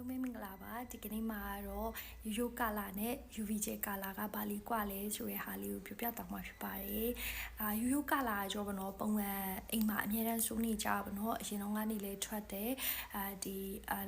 လုံးပဲမင်္ဂလာပါဒီကနေ့မှာတော့ရိုးရိုးကာလာနဲ့ UVJ ကာလာကဘာလေးကွာလဲဆိုတဲ့ဟာလေးကိုပြပြတောင်းမှာဖြစ်ပါတယ်အာရိုးရိုးကာလာကြောဘနော်ပုံမှန်အိမ်မှာအများတန်းစိုးနေကြဘနော်အရင်တော့ကနေလဲထွက်တယ်အာဒီအာ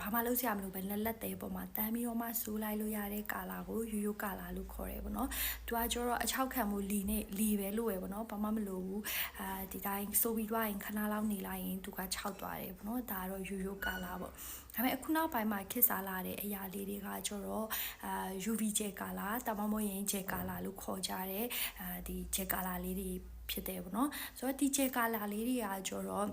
ဘာမှလုပ်စရာမလိုပဲလက်လက်သေးပေါ်မှာတမ်းပြီးတော့မှစူးလိုက်လို့ရတဲ့ကာလာကိုရိုးရိုးကာလာလို့ခေါ်တယ်ပေါ့နော်။သူကကျတော့အချောက်ခံမှုလီနဲ့လီပဲလို့ပဲပေါ့နော်။ဘာမှမလိုဘူး။အာဒီတိုင်းစိုးပြီးသွားရင်ခဏလောက်နေလိုက်ရင်သူကခြောက်သွားတယ်ပေါ့နော်။ဒါကတော့ရိုးရိုးကာလာပေါ့။ဒါပေမဲ့အခုနောက်ပိုင်းမှာခစ်စားလာတဲ့အရာလေးတွေကကျတော့အာ UV ဂျယ်ကာလာတမမို့ရင်ဂျယ်ကာလာလို့ခေါ်ကြတယ်။အာဒီဂျယ်ကာလာလေးတွေဖြစ်တယ်ပေါ့နော်။ဆိုတော့ဒီဂျယ်ကာလာလေးတွေကကျတော့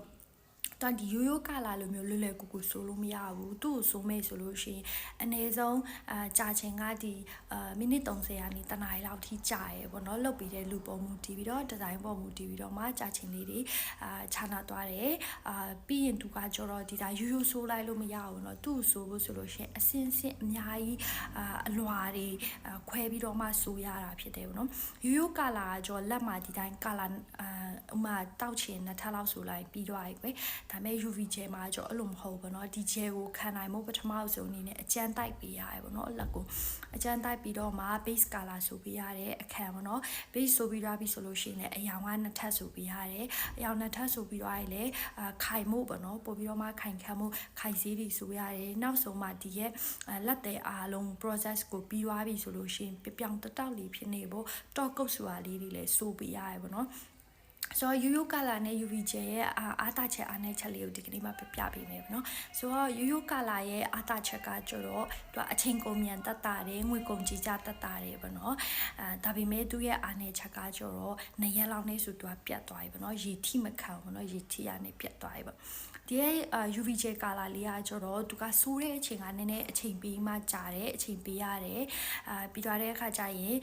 တန်ဒီရိုးရိုးကလာလိုမျိုးလွယ်လွယ်ကူကူဆိုလို့မရဘူးသူ့ကိုဆိုမဲ့ဆိုလို့ရှိရင်အနည်းဆုံးအာကြာချိန်ကဒီအာမိနစ်30ရာနေတနားရီလောက်ထိကြာရဲပေါ့နော်လုတ်ပြီးတဲ့လူပုံမှုတည်ပြီးတော့ဒီဇိုင်းပုံမှုတည်ပြီးတော့မှကြာချိန်လေးတွေအာခြာနာသွားတယ်အာပြီးရင်သူကကြောတော့ဒီတိုင်းရိုးရိုးဆိုးလိုက်လို့မရဘူးเนาะသူ့ကိုဆိုဖို့ဆိုလို့ရှိရင်အစင်စင်အများကြီးအာအလွာတွေအာခွဲပြီးတော့မှဆိုရတာဖြစ်တယ်ပေါ့နော်ရိုးရိုးကလာကကြောလက်မှာဒီတိုင်းကလာအာ ဥမာတောက်ချင်နှစ်ထပ်လောက်ဆိုလိုက်ပြီးသွားပြီကွယ်ဒါပေမဲ့ UV ဂျယ်မှာကြောအဲ့လိုမဟုတ်ဘူးเนาะဒီဂျယ်ကိုခံနိုင်မှုပထမဆုံးအနေနဲ့အကျန်းတိုက်ပေးရတယ်ပေါ့เนาะအလက်ကိုအကျန်းတိုက်ပြီးတော့မှ base color ဆိုပေးရတဲ့အခန်းပေါ့เนาะ base ဆိုပြီးတော့ပြီဆိုလို့ရှိရင်လည်းအယောင်ကနှစ်ထပ်ဆိုပေးရတယ်အယောင်နှစ်ထပ်ဆိုပြီးတော့ရင်လည်းအာခိုင်မှုပေါ့เนาะပို့ပြီးတော့မှခိုင်ခန့်မှုခိုင်စည်းတွေဆိုရတယ်နောက်ဆုံးမှဒီရဲ့လက်တဲ့အားလုံး process ကိုပြီးသွားပြီဆိုလို့ရှိရင်ပြောင်တတောက်လေးဖြစ်နေဖို့တော့ကုတ်ဆိုတာလေးတွေလည်းစိုးပေးရတယ်ပေါ့เนาะ ဆိုတော့ UU color နဲ့ UVJ ရဲ့အာတာချက်အားနဲ့ချက်လေးကိုဒီကနေ့မှပြပြပေးမယ်เนาะဆိုတော့ UU color ရဲ့အာတာချက်ကကျတော့သူကအချိန်ကုန်မြန်တတ်တာတယ်ငွေကုန်ကြီးကြတတ်တာတယ်ပေါ့เนาะအဲဒါပေမဲ့သူရဲ့အားနဲ့ချက်ကကျတော့နှစ်ရက်လောက်နဲ့ဆိုသူကပြတ်သွားပြီပေါ့เนาะရေထိမခံဘူးเนาะရေထိရနဲ့ပြတ်သွားပြီပေါ့ဒီရဲ့ UVJ color လေးကကျတော့သူကဆိုးတဲ့အချိန်ကနည်းနည်းအချိန်ပေးမှကြာတယ်အချိန်ပေးရတယ်အာပြီးသွားတဲ့အခါကျရင်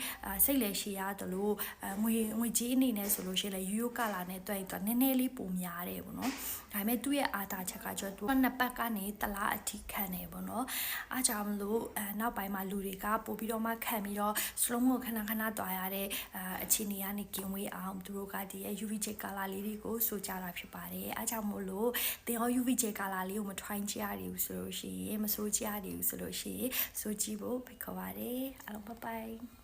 စိတ်လည်းရှည်ရတယ်လို့ငွေငွေကြီးအနေနဲ့ဆိုလို့ရှိရင်လည်း UU ကလာနဲ့တွဲတော့နည်းနည်းလေးပုံများတယ်ပေါ့နော်ဒါပေမဲ့သူ့ရဲ့အာတာချက်ကကျတော့သူကနှစ်ပတ်ကနေတလားအထိခံနေပေါ့နော်အားကြောင့်မလို့အဲနောက်ပိုင်းမှာလူတွေကပို့ပြီးတော့မှခံပြီးတော့ slow ကိုခဏခဏတွားရတဲ့အဲအခြေအနေကနေကင်းဝေးအောင်သူတို့ကဒီရဲ့ UVJ color လေးတွေကိုဆိုကြတာဖြစ်ပါတယ်အားကြောင့်မို့လို့တင်ရော UVJ color လေးကိုမ try ကြရဘူးဆိုလို့ရှိရင်မဆိုးကြရဘူးဆိုလို့ရှိရင်ဆိုကြည့်ဖို့ဖိတ်ခေါ်ပါတယ်အားလုံး bye bye